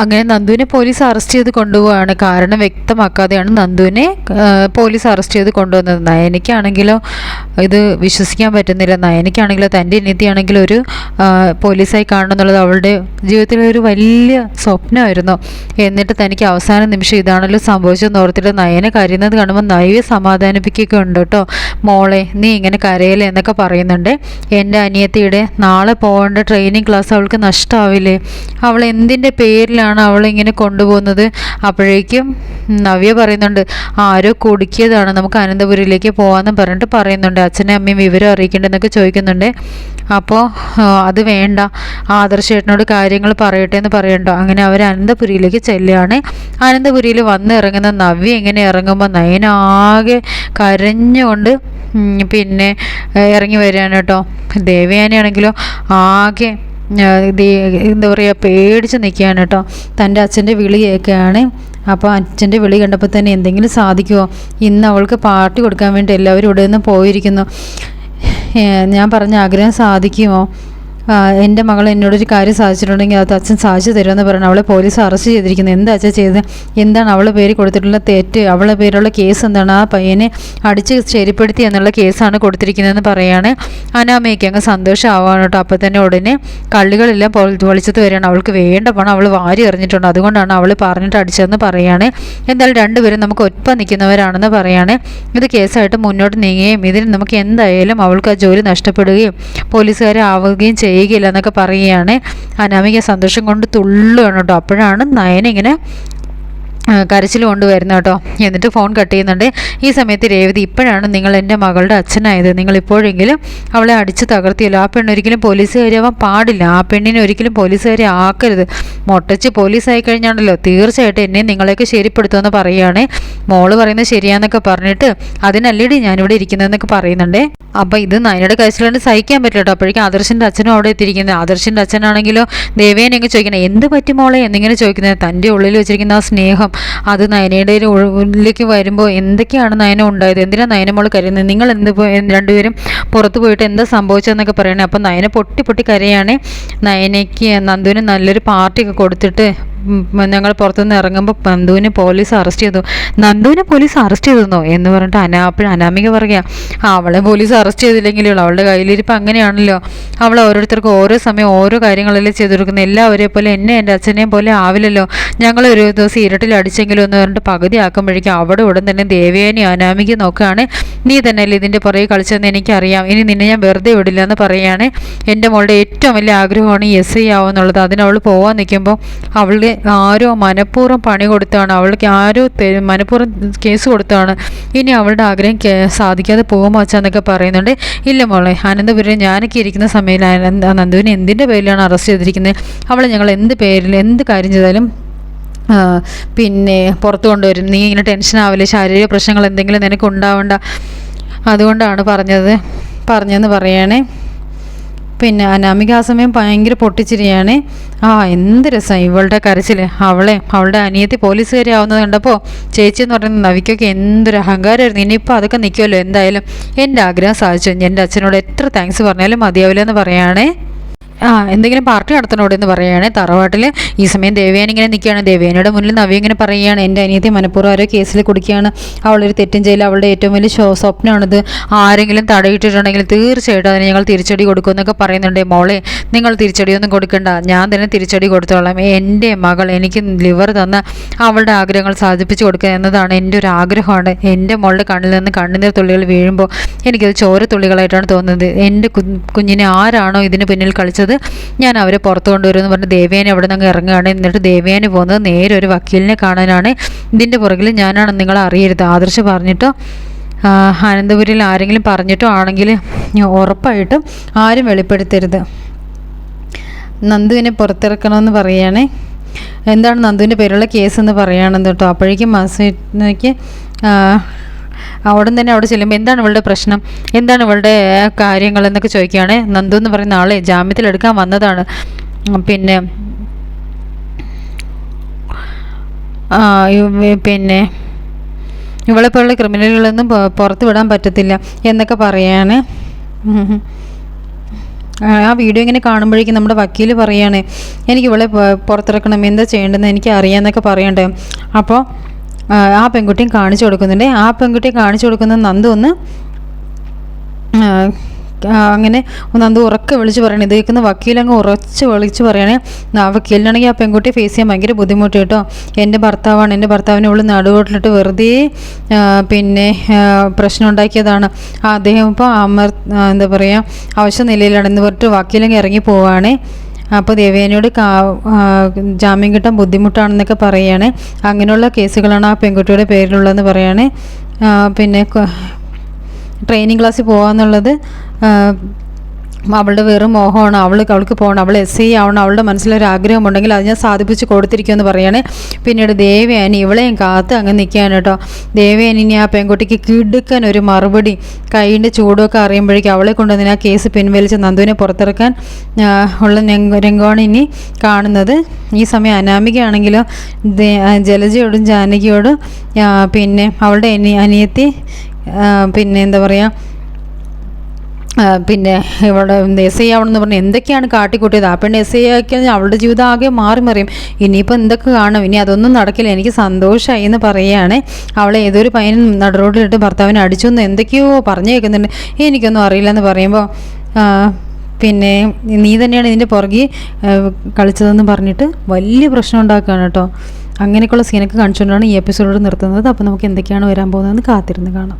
അങ്ങനെ നന്ദുവിനെ police arrest ചെയ്ത് കൊണ്ടുപോവാണ്. കാരണം വ്യക്തമാക്കാതെയാണ് നന്ദുവിനെ പോലീസ് അറസ്റ്റ് ചെയ്ത് കൊണ്ടുവന്നത്. നയനയ്ക്കാണെങ്കിലോ ഇത് വിശ്വസിക്കാൻ പറ്റുന്നില്ല. നയനയ്ക്കാണെങ്കിലോ തന്റെ അനിയത്തിയാണെങ്കിലോ ഒരു പോലീസായി കാണണം എന്നുള്ളത് അവളുടെ ജീവിതത്തിലെ ഒരു വലിയ സ്വപ്നമായിരുന്നു. എന്നിട്ട് തനിക്ക് അവസാന നിമിഷം ഇതാണല്ലോ സംഭവിച്ചതെന്ന് ഓർത്തിട്ട് നയനെ കരയുന്നത് കാണുമ്പോൾ നയവെ സമാധാനിപ്പിക്കുകയൊക്കെ ഉണ്ട് കേട്ടോ. മോളെ നീ ഇങ്ങനെ കരയല്ലേ? എന്നൊക്കെ പറയുന്നുണ്ട്. എന്റെ അനിയത്തിയുടെ നാളെ പോകേണ്ട ട്രെയിനിങ് ക്ലാസ് അവൾക്ക് നഷ്ടമാവില്ലേ അവൾ എന്തിന്റെ പേരിലാണ് അവളിങ്ങനെ കൊണ്ടുപോകുന്നത്. അപ്പോഴേക്കും നവ്യ പറയുന്നുണ്ട് ആരോ കുടുക്കിയതാണ് നമുക്ക് അനന്തപുരിയിലേക്ക് പോകാമെന്ന് പറഞ്ഞിട്ട് പറയുന്നുണ്ട്. അച്ഛനെ അമ്മയും വിവരം അറിയിക്കേണ്ടെന്നൊക്കെ ചോദിക്കുന്നുണ്ട്. അപ്പോൾ അത് വേണ്ട. ആദർശേട്ടനോട് കാര്യങ്ങൾ പറയട്ടെ എന്ന് പറയണ്ടോ? അങ്ങനെ അവർ അനന്തപുരിയിലേക്ക് ചെല്ലുകയാണ്. അനന്തപുരിയിൽ വന്ന് ഇറങ്ങുന്ന നവ്യ ഇങ്ങനെ ഇറങ്ങുമ്പോൾ നയനാകെ കരഞ്ഞുകൊണ്ട് പിന്നെ ഇറങ്ങി വരികയാണ് കേട്ടോ. ദേവയാനിയാണെങ്കിലോ ആകെ എന്താ പറയുക പേടിച്ച് നിൽക്കുകയാണ് കേട്ടോ തന്റെ അച്ഛന്റെ വിളി കേൾക്കുകയാണ് അപ്പോൾ അച്ഛന്റെ വിളി കണ്ടപ്പോൾ തന്നെ എന്തെങ്കിലും സാധിക്കുമോ ഇന്ന് അവൾക്ക് പാർട്ടി കൊടുക്കാൻ വേണ്ടി എല്ലാവരും ഇവിടെ നിന്ന് പോയിരിക്കുന്നു. ഞാൻ പറഞ്ഞ ആഗ്രഹം സാധിക്കുമോ? എന്റെ മകൾ എന്നോടൊരു കാര്യം സാധിച്ചിട്ടുണ്ടെങ്കിൽ അത് അച്ഛൻ സാധിച്ചു തരുമെന്ന് പറഞ്ഞു അവളെ പോലീസ് അറസ്റ്റ് ചെയ്തിരിക്കുന്നത് എന്താ അച്ഛൻ ചെയ്തത്? എന്താണ് അവളെ പേര് കൊടുത്തിട്ടുള്ള തെറ്റ്? അവളെ പേരുള്ള കേസ് എന്താണ്? ആ പയ്യനെ അടിച്ച് ശരിപ്പെടുത്തി എന്നുള്ള കേസാണ് കൊടുത്തിരിക്കുന്നതെന്ന് പറയാണ്. അനാമയ്ക്ക് അങ്ങ് സന്തോഷമാവാണ് കേട്ടോ. അപ്പം തന്നെ ഉടനെ കള്ളികളെല്ലാം പൊളി- വരെയാണ്. അവൾക്ക് വേണ്ട പണം അവൾ വാരി എറിഞ്ഞിട്ടുണ്ട്. അതുകൊണ്ടാണ് അവൾ പറഞ്ഞിട്ട് അടിച്ചതെന്ന് പറയാണ്. എന്തായാലും രണ്ടുപേരും നമുക്ക് ഒപ്പം നിൽക്കുന്നവരാണെന്ന് പറയാണ്. ഇത് കേസായിട്ട് മുന്നോട്ട് നീങ്ങുകയും ഇതിന് നമുക്ക് എന്തായാലും അവൾക്ക് ആ ജോലി നഷ്ടപ്പെടുകയും പോലീസുകാരെ ആവുകയും ചെയ്യുകയില്ല എന്നൊക്കെ പറയുകയാണ്. അനാമിക സന്തോഷം കൊണ്ട് തുള്ളുകയാണ് കേട്ടോ. അപ്പോഴാണ് നയനിങ്ങനെ കരച്ചിൽ കൊണ്ടുവരുന്നു കേട്ടോ. എന്നിട്ട് ഫോൺ കട്ട് ചെയ്യുന്നുണ്ട്. ഈ സമയത്ത് രേവതി ഇപ്പോഴാണ് നിങ്ങൾ എന്റെ മകളുടെ അച്ഛനായത്. നിങ്ങൾ ഇപ്പോഴെങ്കിലും അവളെ അടിച്ച് തകർത്തിയല്ലോ. ആ പെണ്ണൊരിക്കലും പോലീസുകാരിയാവാൻ പാടില്ല. ആ പെണ്ണിനെ ഒരിക്കലും പോലീസുകാരി ആക്കരുത്. മൊട്ടച്ച് പോലീസായി കഴിഞ്ഞാണല്ലോ. തീർച്ചയായിട്ടും എന്നെ നിങ്ങളെയൊക്കെ ശരിപ്പെടുത്തുമെന്ന് പറയുകയാണ്. മോൾ പറയുന്നത് ശരിയാന്നൊക്കെ പറഞ്ഞിട്ട് അതിനല്ലേടി ഞാനിവിടെ ഇരിക്കുന്നതെന്നൊക്കെ പറയുന്നുണ്ട്. അപ്പോൾ ഇത് നയനയുടെ കരച്ചിലുകൊണ്ട് സഹിക്കാൻ പറ്റില്ല കേട്ടോ. അപ്പോഴേക്കും ആദർശിന്റെ അച്ഛനും അവിടെ എത്തിയിരിക്കുന്നത്. ആദർശിന്റെ അച്ഛനാണെങ്കിലോ ദേവേനെ അങ്ങ് ചോദിക്കണേ എന്ത് പറ്റി മോളെ? എന്നിങ്ങനെ ചോദിക്കുന്നത്. തന്റെ ഉള്ളിൽ വെച്ചിരിക്കുന്ന ആ സ്നേഹം അത് നയനയുടെ ഉള്ളിലേക്ക് വരുമ്പോൾ എന്തൊക്കെയാണ് നയനം ഉണ്ടായത്? എന്തിനാണ് നയനമോൾ കരുതുന്നത് നിങ്ങൾ എന്ത് രണ്ടുപേരും പുറത്ത് പോയിട്ട് എന്താ സംഭവിച്ചതെന്നൊക്കെ പറയണേ. അപ്പം നയന പൊട്ടി പൊട്ടി കരയാണ്. നയനയ്ക്ക് നന്ദുവിന് നല്ലൊരു പാർട്ടിയൊക്കെ കൊടുത്തിട്ട് ഞങ്ങൾ പുറത്തുനിന്ന് ഇറങ്ങുമ്പോൾ നന്ദുവിനെ പോലീസ് അറസ്റ്റ് ചെയ്തു. നന്ദുവിനെ പോലീസ് അറസ്റ്റ് ചെയ്തെന്നോ എന്ന് പറഞ്ഞിട്ട് അനാ അപ്പോഴും അനാമിക പറയുക അവളെ പോലീസ് അറസ്റ്റ് ചെയ്തില്ലെങ്കിലും അവളുടെ കയ്യിലിരിപ്പ് അങ്ങനെയാണല്ലോ. അവൾ ഓരോരുത്തർക്കും ഓരോ സമയം ഓരോ കാര്യങ്ങളല്ലേ ചെയ്തു കൊടുക്കുന്നത് എല്ലാവരെ പോലെ എന്നെ എന്റെ അച്ഛനെയും പോലെ ആവില്ലല്ലോ. ഞങ്ങൾ ഒരു ദിവസം ഇരട്ടിൽ അടിച്ചെങ്കിലും എന്ന് പറഞ്ഞിട്ട് പകുതി ആക്കുമ്പോഴേക്കും അവിടെ ഉടൻ തന്നെ ദേവയാനി അനാമിക നോക്കുകയാണ്. നീ തന്നെയല്ലേ ഇതിന്റെ പുറകെ കളിച്ചതെന്ന് എനിക്കറിയാം. ഇനി നിന്നെ ഞാൻ വെറുതെ വിടില്ല എന്ന് പറയുകയാണ്. എന്റെ മോളുടെ ഏറ്റവും വലിയ ആഗ്രഹമാണ് എസ് ഐ ആവുമെന്നുള്ളത് അതിനവൾ അവൾ പോകാൻ നിൽക്കുമ്പോൾ അവളുടെ ആരോ മനഃപൂർവം പണി കൊടുത്താണ് അവൾക്ക് ആരോ മനഃപൂർവം കേസ് കൊടുത്താണ് ഇനി അവളുടെ ആഗ്രഹം സാധിക്കാതെ പോകുമ്പോൾ അച്ഛന്നൊക്കെ പറയുന്നുണ്ട്. ഇല്ല മോളെ അനന്തപുരം ഞാനൊക്കെ ഇരിക്കുന്ന സമയത്ത് നന്ദുവിനെ എന്തിന്റെ പേരിലാണ് അറസ്റ്റ് ചെയ്തിരിക്കുന്നത്? അവളെ ഞങ്ങൾ എന്ത് പേരിൽ എന്ത് കാര്യം ചെയ്താലും പിന്നെ പുറത്തു കൊണ്ടുവരും. നീ ഇങ്ങനെ ടെൻഷൻ ആവില്ല? ശാരീരിക പ്രശ്നങ്ങൾ എന്തെങ്കിലും നിനക്ക് ഉണ്ടാവണ്ട. അതുകൊണ്ടാണ് പറഞ്ഞത്. പറഞ്ഞതെന്ന് പറയണേ. പിന്നെ അനാമിക ആ സമയം ഭയങ്കര പൊട്ടിച്ചിരിയാണ്. ആ എന്ത് രസം ഇവളുടെ കരച്ചിൽ അവളെ അവളുടെ അനിയത്തി പോലീസുകാരി ആവുന്നത് കണ്ടപ്പോൾ ചേച്ചി എന്ന് പറയുന്ന നവിക്കൊക്കെ എന്തൊരു അഹങ്കാരമായിരുന്നു ഇനിയിപ്പോൾ അതൊക്കെ നിൽക്കുമല്ലോ എന്തായാലും. എന്റെ ആഗ്രഹം സാധിച്ചു. എന്റെ അച്ഛനോട് എത്ര താങ്ക്സ് പറഞ്ഞാലും മതിയാവില്ല എന്ന് പറയുകയാണേ ആ എന്തെങ്കിലും പാർട്ടി നടത്തണോടെ എന്ന് പറയുകയാണ് തറവാട്ടിൽ ഈ സമയം ദേവയാനി ഇങ്ങനെ നിൽക്കുകയാണ്. ദേവയാനിയുടെ മുന്നിൽ നവി ഇങ്ങനെ പറയുകയാണ് എന്റെ അനിയത്തി മനഃപൂർവം ആരോ കേസിൽ കുടിക്കുകയാണ് അവളൊരു തെറ്റും ചെയ്യില്ല അവളുടെ ഏറ്റവും വലിയ ഷോ സ്വപ്നമാണിത്. ആരെങ്കിലും തടയിട്ടിട്ടുണ്ടെങ്കിൽ തീർച്ചയായിട്ടും അതിന് ഞങ്ങൾ തിരിച്ചടി കൊടുക്കുമെന്നൊക്കെ പറയുന്നുണ്ട്. മോളെ നിങ്ങൾ തിരിച്ചടിയൊന്നും കൊടുക്കണ്ട. ഞാൻ തന്നെ തിരിച്ചടി കൊടുത്തോളാം. എന്റെ മകൾ എനിക്ക് ലിവർ തന്ന അവളുടെ ആഗ്രഹങ്ങൾ സാധിപ്പിച്ചു കൊടുക്കുക എന്നതാണ് എന്റെ ഒരു ആഗ്രഹമാണ്. എന്റെ മോളുടെ കണ്ണിൽ നിന്ന് കണ്ണുനീർ തുള്ളികൾ വീഴുമ്പോൾ എനിക്കത് ചോര തുള്ളികളായിട്ടാണ് തോന്നുന്നത്. എന്റെ കുഞ്ഞിനെ ആരാണോ ഇതിന് പിന്നിൽ കളിച്ചത് ഞാൻ അവരെ പുറത്ത് കൊണ്ടുവരുമെന്ന് പറഞ്ഞ് ദേവേനെ അവിടെ നിന്ന് ഇറങ്ങുകയാണ്. എന്നിട്ട് ദേവേനെ പോകുന്നത് നേരെ ഒരു വക്കീലിനെ കാണാനാണ്. ഇതിന്റെ പുറകിൽ ഞാനാണ് നിങ്ങളെ അറിയരുത് ആദർശ് പറഞ്ഞിട്ടോ അനന്തപുരിൽ ആരെങ്കിലും പറഞ്ഞിട്ടോ ആണെങ്കിൽ ഉറപ്പായിട്ടും ആരും വെളിപ്പെടുത്തരുത്. നന്ദുവിനെ പുറത്തിറക്കണമെന്ന് പറയുകയാണേ. എന്താണ് നന്ദുവിന്റെ പേരുള്ള കേസ് എന്ന് പറയുകയാണെന്ന് കേട്ടോ. അപ്പോഴേക്കും മാസയ്ക്ക് അവിടെ തന്നെ അവിടെ ചെല്ലുമ്പോൾ എന്താണ് ഇവളുടെ പ്രശ്നം? എന്താണ് ഇവളുടെ കാര്യങ്ങൾ എന്നൊക്കെ ചോദിക്കുകയാണ്. നന്ദു എന്ന് പറയുന്ന ആളെ ജാമ്യത്തിലെടുക്കാൻ വന്നതാണ്. പിന്നെ പിന്നെ ഇവളെ പോലുള്ള ക്രിമിനലുകളൊന്നും പുറത്ത് വിടാൻ പറ്റത്തില്ല എന്നൊക്കെ പറയാണ്. ആ, വീഡിയോ ഇങ്ങനെ കാണുമ്പോഴേക്കും നമ്മുടെ വക്കീൽ പറയാണ് എനിക്ക് ഇവളെ പുറത്തിറക്കണം എന്താ ചെയ്യേണ്ടതെന്ന് എനിക്ക് അറിയാമെന്നൊക്കെ പറയണ്ടേ. അപ്പോൾ ആ, പെൺകുട്ടിയും കാണിച്ചു കൊടുക്കുന്നുണ്ട്. ആ പെൺകുട്ടി കാണിച്ചു കൊടുക്കുന്ന നന്ദു ഒന്ന് അങ്ങനെ നന്ദു ഉറക്കെ വിളിച്ച് പറയണേ. ഇത് കേൾക്കുന്ന വക്കീലങ്ങ് ഉറച്ച് വിളിച്ച് പറയണേ. ആ വക്കീലിനാണെങ്കിൽ ആ പെൺകുട്ടിയെ ഫേസ് ചെയ്യാൻ ഭയങ്കര ബുദ്ധിമുട്ട് കേട്ടോ. എന്റെ ഭർത്താവാണ് എന്റെ ഭർത്താവിനെ ഉള്ളിൽ നടുവോട്ടിലിട്ട് വെറുതെ പിന്നെ പ്രശ്നം ഉണ്ടാക്കിയതാണ്. അദ്ദേഹം ഇപ്പോൾ അമർ എന്താ പറയുക അവശ നിലയിലാണ് എന്ന് പറഞ്ഞിട്ട് വക്കീലങ്ങ് ഇറങ്ങി പോവാണേ. അപ്പോൾ ദേവേനയോട് ജാമ്യം കിട്ടാൻ ബുദ്ധിമുട്ടാണെന്നൊക്കെ പറയുകയാണ് അങ്ങനെയുള്ള കേസുകളാണ് ആ പെൺകുട്ടിയുടെ പേരിലുള്ളതെന്ന് പറയുകയാണ് പിന്നെ ട്രെയിനിങ് ക്ലാസ്സിൽ പോകാന്നുള്ളത് അവളുടെ വെറും മോഹമാണ് അവൾ അവൾക്ക് പോകണം അവൾ എസ് ഐ ആവണം അവളുടെ മനസ്സിലൊരു ആഗ്രഹമുണ്ടെങ്കിൽ അത് ഞാൻ സാധിപ്പിച്ച് കൊടുത്തിരിക്കുമെന്ന് പറയാണ്. പിന്നീട് ദേവയാനി ഇവളെയും കാത്ത് അങ്ങ് നിൽക്കുകയാണ് കേട്ടോ. ദേവയാനി ആ പെൺകുട്ടിക്ക് കിടുക്കാൻ ഒരു മറുപടി കൈയിന്റെ ചൂടൊക്കെ അറിയുമ്പോഴേക്കും അവളെ കൊണ്ടുവന്ന് ആ കേസ് പിൻവലിച്ച് നന്ദുവിനെ പുറത്തിറക്കാൻ ഉള്ള രംഗ- രംഗമാണ് ഇനി കാണുന്നത്. ഈ സമയം അനാമികയാണെങ്കിലോ ജലജയോടും ജാനകിയോടും പിന്നെ അവളുടെ അനിയത്തി പിന്നെ എന്താ പറയുക പിന്നെ ഇവിടെ എസ് ഐ ആവണമെന്ന് പറഞ്ഞ് എന്തൊക്കെയാണ് കാട്ടിക്കൂട്ടിയത്? ആ പെണ്ണ് എസ് ഐ ആക്കി അവളുടെ ജീവിതം ആകെ മാറി മറിയും. ഇനിയിപ്പോൾ എന്തൊക്കെ കാണും? ഇനി അതൊന്നും നടക്കില്ല. എനിക്ക് സന്തോഷമായി എന്ന് പറയുകയാണ്. അവളെ ഏതൊരു പയ്യൻ നടുറോഡിലിട്ട് ഭർത്താവിനെ അടിച്ചു എന്ന് എന്തൊക്കെയോ പറഞ്ഞു കേൾക്കുന്നുണ്ട്. എനിക്കൊന്നും അറിയില്ല എന്ന് പറയുമ്പോൾ പിന്നെ നീ തന്നെയാണ് ഇതിന്റെ പുറകെ കളിച്ചതെന്ന് പറഞ്ഞിട്ട് വലിയ പ്രശ്നം ഉണ്ടാക്കുകയാണ് കേട്ടോ. അങ്ങനെയൊക്കെയുള്ള സീനൊക്കെ കാണിച്ചുകൊണ്ടാണ് ഈ എപ്പിസോഡ് നിർത്തുന്നത്. അപ്പോൾ നമുക്ക് എന്തൊക്കെയാണ് വരാൻ പോകുന്നതെന്ന് കാത്തിരുന്ന് കാണാം.